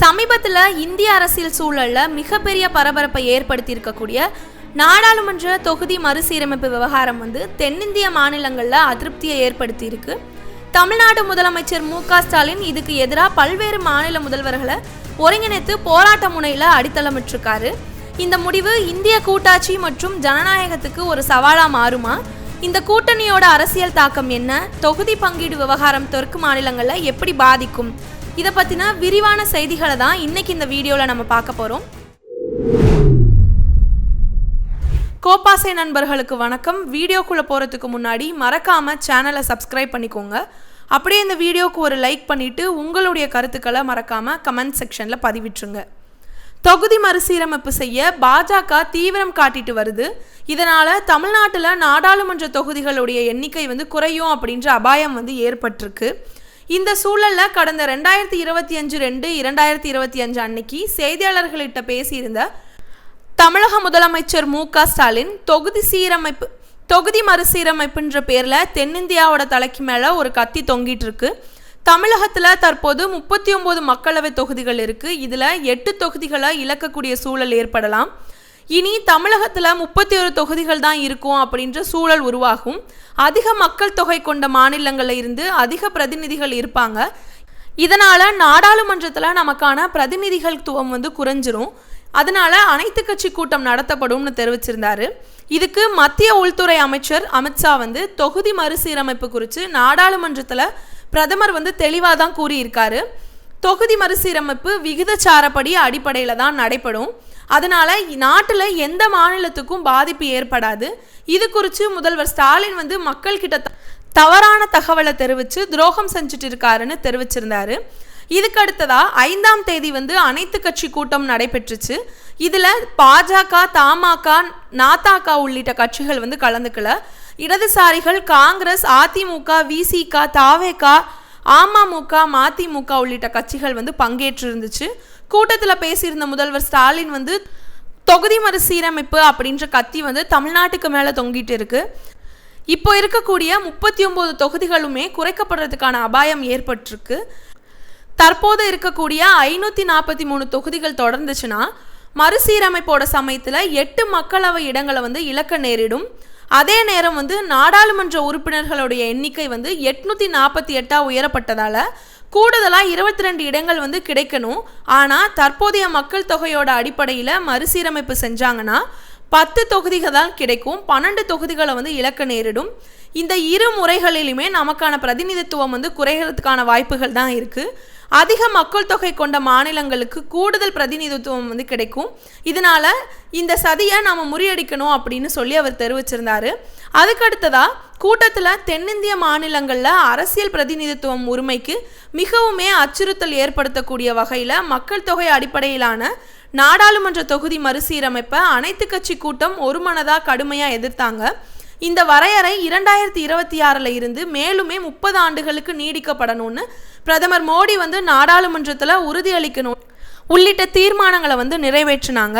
சமீபத்தில் இந்திய அரசியல் சூழலில் மிகப்பெரிய பரபரப்பை ஏற்படுத்தியிருக்கக்கூடிய நாடாளுமன்ற தொகுதி மறுசீரமைப்பு விவகாரம் வந்து தென்னிந்திய மாநிலங்களில் அதிருப்தியை ஏற்படுத்தியிருக்கு. தமிழ்நாடு முதலமைச்சர் மு க ஸ்டாலின் இதுக்கு எதிராக பல்வேறு மாநில முதல்வர்களை ஒருங்கிணைத்து போராட்ட முனையில் அடித்தளமிட்டிருக்காரு. இந்த முடிவு இந்திய கூட்டாட்சி மற்றும் ஜனநாயகத்துக்கு ஒரு சவாலாக மாறுமா? இந்த கூட்டணியோட அரசியல் தாக்கம் என்ன? தொகுதி பங்கீடு விவகாரம் தெற்கு மாநிலங்களில் எப்படி பாதிக்கும்? இதை பற்றின விரிவான செய்திகளை தான் இன்னைக்கு இந்த வீடியோவில் நம்ம பார்க்க போகிறோம் கோப்பாசை நண்பர்களுக்கு வணக்கம். வீடியோக்குள்ளே போகிறதுக்கு முன்னாடி மறக்காமல் சேனலை சப்ஸ்கிரைப் பண்ணிக்கோங்க. அப்படியே இந்த வீடியோக்கு ஒரு லைக் பண்ணிவிட்டு உங்களுடைய கருத்துக்களை மறக்காமல் கமெண்ட் செக்ஷனில் பதிவிட்டுருங்க. தொகுதி மறுசீரமைப்பு செய்ய பாஜக தீவிரம் காட்டிட்டு வருது. இதனால் தமிழ்நாட்டில் நாடாளுமன்ற தொகுதிகளுடைய எண்ணிக்கை வந்து குறையும் அப்படின்ற அபாயம் வந்து ஏற்பட்டிருக்கு. இந்த சூழலில் கடந்த ரெண்டாயிரத்தி இருபத்தி அஞ்சு ரெண்டு இரண்டாயிரத்தி இருபத்தி அஞ்சு அன்னைக்கு செய்தியாளர்களிட்ட பேசியிருந்த தமிழக முதலமைச்சர் மு க ஸ்டாலின் தொகுதி சீரமைப்பு தொகுதி மறுசீரமைப்புன்ற பேரில் தென்னிந்தியாவோட தலைக்கு மேலே ஒரு கத்தி தொங்கிட்டு இருக்கு. தமிழகத்தில் தற்போது முப்பத்தி ஒம்பது மக்களவை தொகுதிகள் இருக்குது இதில் எட்டு தொகுதிகளை இழக்கக்கூடிய சூழல் ஏற்படலாம். இனி தமிழகத்தில் முப்பத்தி ஒரு தொகுதிகள் தான் இருக்கும் அப்படின்ற சூழல் உருவாகும். அதிக மக்கள் தொகை கொண்ட மாநிலங்களில் இருந்து அதிக பிரதிநிதிகள் இருப்பாங்க. இதனால் நாடாளுமன்றத்தில் நமக்கான பிரதிநிதிகள்துவம் வந்து குறைஞ்சிரும். அதனால அனைத்து கட்சி கூட்டம் நடத்தப்படும்னு தெரிவிச்சிருந்தாரு. இதுக்கு மத்திய உள்துறை அமைச்சர் அமித்ஷா வந்து தொகுதி மறுசீரமைப்பு குறித்து நாடாளுமன்றத்தில் பிரதமர் வந்து தெளிவாக தான் கூறியிருக்காரு. தொகுதி மறுசீரமைப்பு விகிதச்சாரப்படி அடிப்படையில் தான் நடைபெறும். அதனால் நாட்டில் எந்த மாநிலத்துக்கும் பாதிப்பு ஏற்படாது. இது குறித்து முதல்வர் ஸ்டாலின் வந்து மக்கள்கிட்ட த- தவறான தகவலை தெரிவித்து துரோகம் செஞ்சுட்டு இருக்காருன்னு தெரிவிச்சிருந்தாரு. இதுக்கு அடுத்ததா ஐந்தாம் தேதி வந்து அனைத்து கட்சி கூட்டம் நடைபெற்றுச்சு. இதில் பாஜக தமாக நாதாக உள்ளிட்ட கட்சிகள் வந்து கலந்துக்கல. இடதுசாரிகள் காங்கிரஸ் அதிமுக விசிக தாவேகா அமமுக மதிமுக உள்ளிட்ட கட்சிகள் வந்து பங்கேற்று இருந்துச்சு கூட்டத்தில் பேசியிருந்த முதல்வர் ஸ்டாலின் வந்து தொகுதி மறுசீரமைப்பு அப்படின்ற கத்தி வந்து தமிழ்நாட்டுக்கு மேலே தொங்கிட்டு இருக்கு. இப்போ இருக்கக்கூடிய முப்பத்தி ஒம்பது தொகுதிகளுமே குறைக்கப்படுறதுக்கான அபாயம் ஏற்பட்டிருக்கு. தற்போது இருக்கக்கூடிய ஐநூற்றி நாற்பத்தி மூணு தொகுதிகள் தொடர்ந்துச்சுன்னா மறுசீரமைப்போட சமயத்தில் எட்டு மக்களவை இடங்களை வந்து இழக்க நேரிடும். அதே நேரம் வந்து நாடாளுமன்ற உறுப்பினர்களுடைய எண்ணிக்கை வந்து எட்நூற்றி நாற்பத்தி எட்டாக உயரப்பட்டதால் கூடுதலாக இருபத்தி ரெண்டு இடங்கள் வந்து கிடைக்கணும். ஆனால் தற்போதைய மக்கள் தொகையோட அடிப்படையில் மறுசீரமைப்பு செஞ்சாங்கன்னா பத்து தொகுதிகள் தான் கிடைக்கும். பன்னெண்டு தொகுதிகளை வந்து இழக்க நேரிடும். இந்த இரு முறைகளிலுமே நமக்கான பிரதிநிதித்துவம் வந்து குறைகிறதுக்கான வாய்ப்புகள் தான் இருக்குது அதிக மக்கள் தொகை கொண்ட மாநிலங்களுக்கு கூடுதல் பிரதிநிதித்துவம் வந்து கிடைக்கும். இதனால் இந்த சதியை நாம் முறியடிக்கணும் அப்படின்னு சொல்லி அவர் தெரிவிச்சிருந்தாரு. அதுக்கடுத்ததாக கூட்டத்தில் தென்னிந்திய மாநிலங்களில் அரசியல் பிரதிநிதித்துவம் உரிமைக்கு மிகவுமே அச்சுறுத்தல் ஏற்படுத்தக்கூடிய வகையில் மக்கள் தொகை அடிப்படையிலான நாடாளுமன்ற தொகுதி மறுசீரமைப்பை அனைத்து கட்சி கூட்டம் ஒருமனதாக கடுமையாக எதிர்த்தாங்க. இந்த வரையறை இரண்டாயிரத்தி இருபத்தி ஆறில் இருந்து மேலுமே முப்பது ஆண்டுகளுக்கு நீடிக்கப்படணும்னு பிரதமர் மோடி வந்து நாடாளுமன்றத்தில் உறுதியளிக்கணும் உள்ளிட்ட தீர்மானங்களை வந்து நிறைவேற்றினாங்க.